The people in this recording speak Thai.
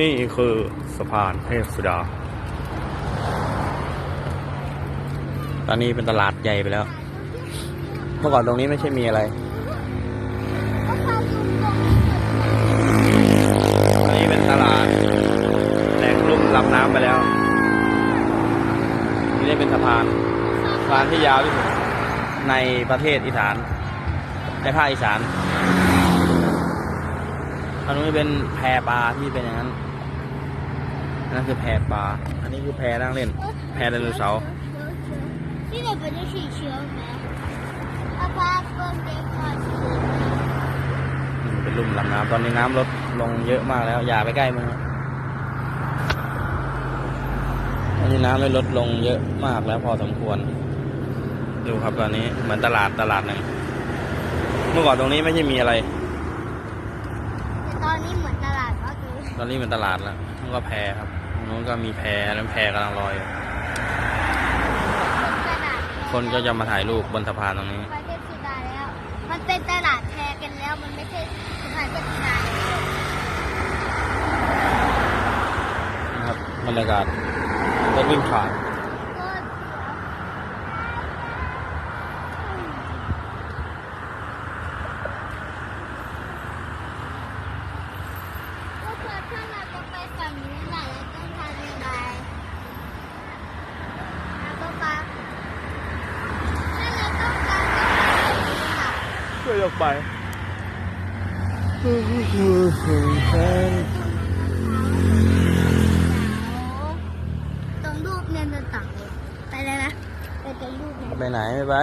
นี่คือสะพานเทพสุดา ตอนนี้เป็นตลาดใหญ่ไปแล้ว เมื่อก่อนตรงนี้ไม่ใช่มีอะไรตอนนี้เป็นตลาดแหล่งลุ่มลำน้ำไปแล้ว นี่ได้เป็นสะพานสะพานที่ยาวที่สุดในประเทศอีสานในภาคอีสาน อันนี้เป็นแพปลาที่เป็นอย่างนั้นนั่นคือแพปลา อันนี้คือแพนั่งเล่น แพไดโนเสาร์ที่ไหนเป็นสีเขียวไหมอาปาคนเด็กก่อนเป็นลุ่มลำน้ำตอนนี้น้ำลดลงเยอะมากแล้ว อย่าไปใกล้มันอนนี้น้ำไม่ลดลงเยอะมากแล้วพอสมควร ดูครับตอนนี้เหมือนตลาดตลาดหนึ่งเมื่อก่อนตรงนี้ไม่ใช่มีอะไร ต่ตอนนี้เหมือนตลาดก็คือตอนนี้เป็นตลาดแล้วนั่นก็แพครับตรงนู้นก็มีแพนั้นแพกำลังลอยอยู่เป็นตลาดคนก็จะมาถ่ายรูปบนสะพานตรงนี้ ประเทศสุดาแล้ว มันเป็นตลาดแพรกันแล้ว มันไม่ใช่สถานที่สุดาแล้วนะครับบรรยากาศรถวิ่งผ่าน ก็ก็คือถ้าเราจะ ไปฝั่งนี้น่ะเราต้องทำยังไงแล้วก็ปาถ้าเราต้องการจะไปฝั่งนี้น่ะช่วยออกไปตรงรูปเนี่ยจะต่างเลยไปเลยนะไปตรงรูปเนี่ยไปไหนไม่ไป